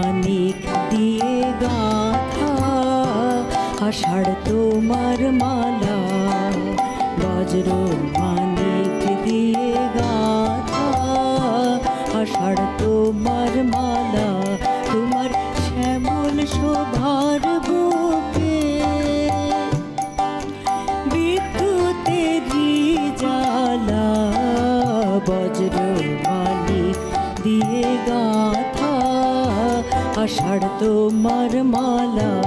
অনেক দিয়ে গাথা আষাঢ় তোমার মালা বজ্র অনেক দিয়ে গাথা আষাঢ় তোমার মালা। তোমার মালা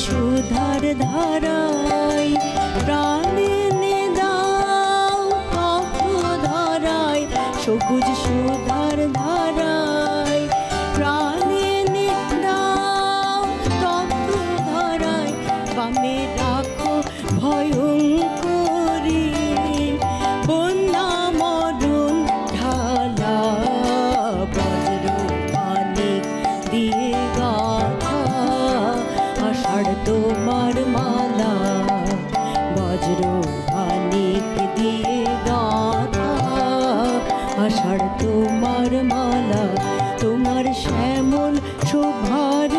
সুধার ধারা শোভার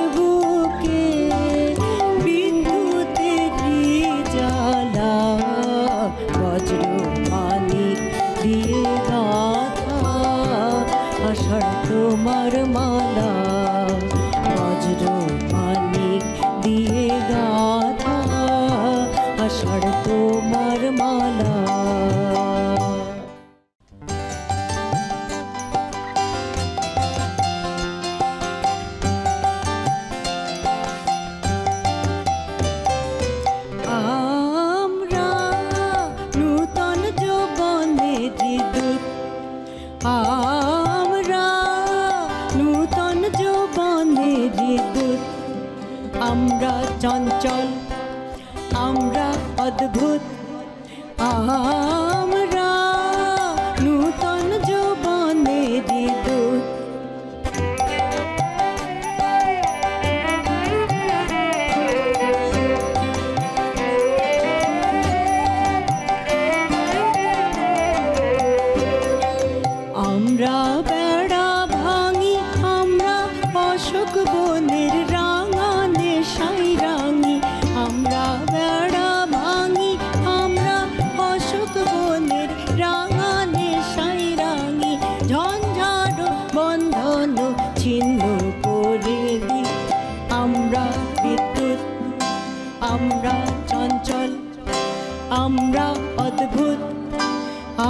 আমরা চঞ্চল আমরা অদ্ভুত। আহা আমরা চঞ্চল আমরা অদ্ভুত। আ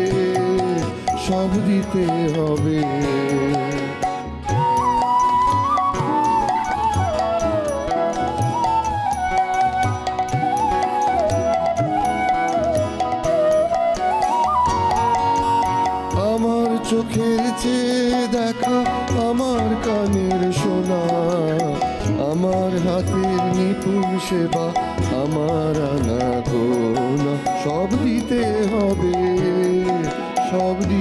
সব দিতে হবে। আমার চোখের চেয়ে দেখা আমার কানের শোনা আমার হাতের নিপুণ সেবা আমার আনা সব দিতে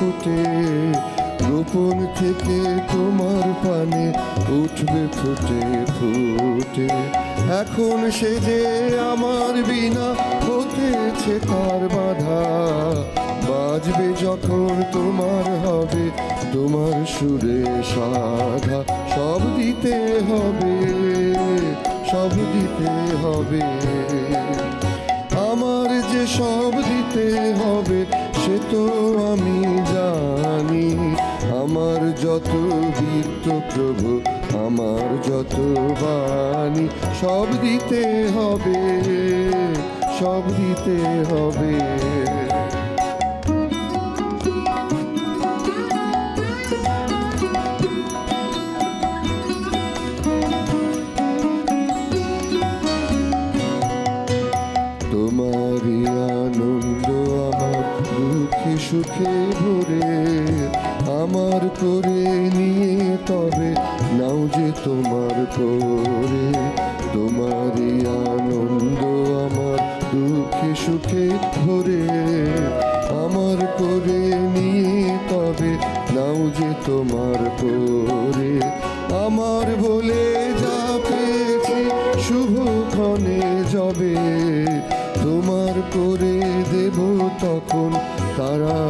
ফুটে গোপন থেকে তোমার পানে উঠবে, ফুটে ফুটে। এখন সে যে আমার বিনা হতেছে তার বাধা, বাজবে যখন তোমার হবে তোমার সুরে সাধা। সব দিতে হবে, সব দিতে হবে। আমার যে সব দিতে হবে সে তো আমি জানি, আমার যত বৃত্ত প্রভু, আমার যত বাণী, সব দিতে হবে, সব দিতে হবে। আমার করে নিয়ে তবে নাও যে তোমার করে। তোমারই আনন্দ আমার দুঃখে সুখে ভরে। আমার করে নিয়ে তবে নাও যে তোমার করে। আমার বলে যা পেয়েছি শুভক্ষণে যাবে। তোমার করে দেব তখন তারা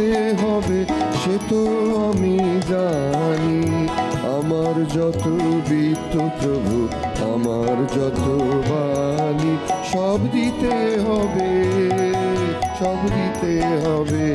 সব হবে, সে তো আমি জানি। আমার যত বিত্ত প্রভু, আমার যত বাণী, সব দিতে হবে, সব দিতে হবে।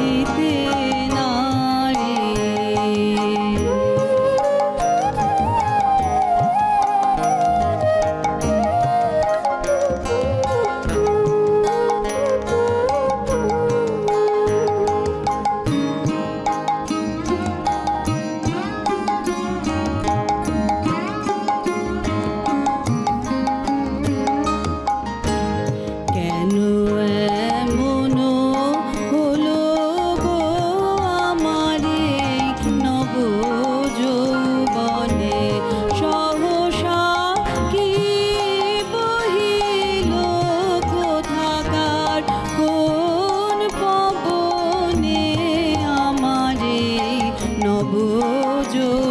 anything. নবজো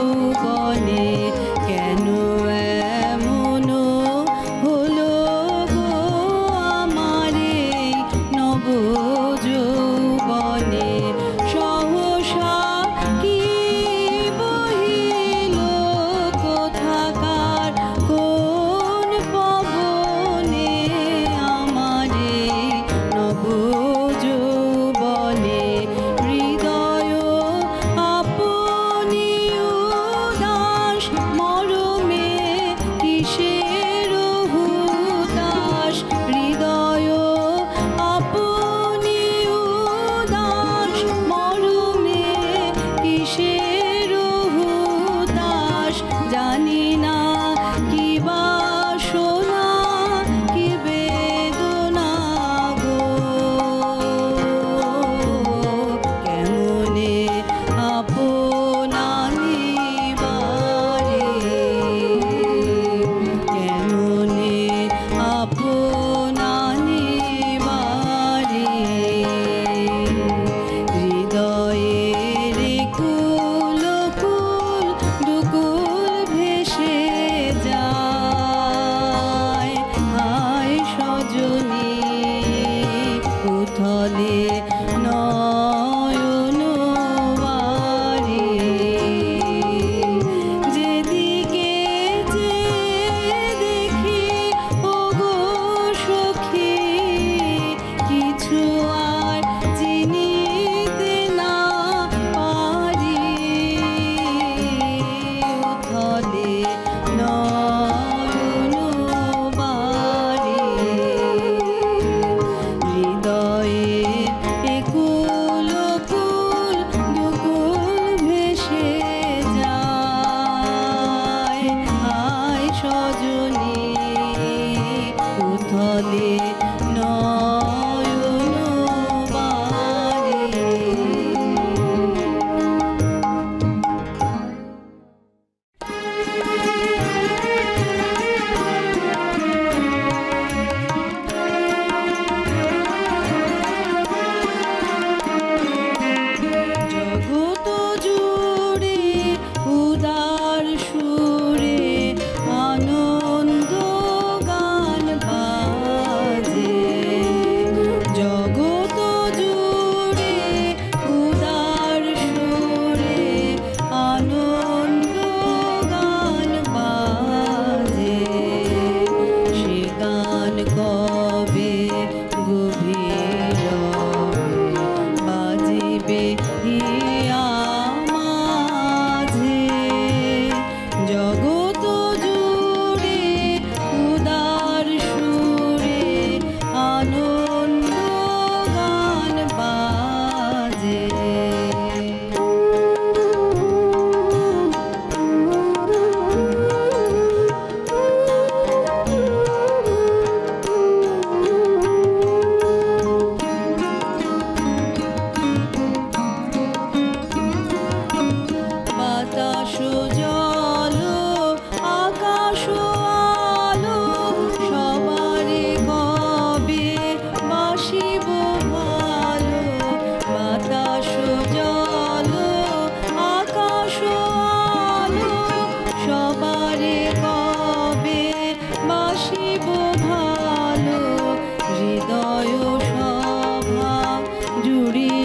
জুড়ি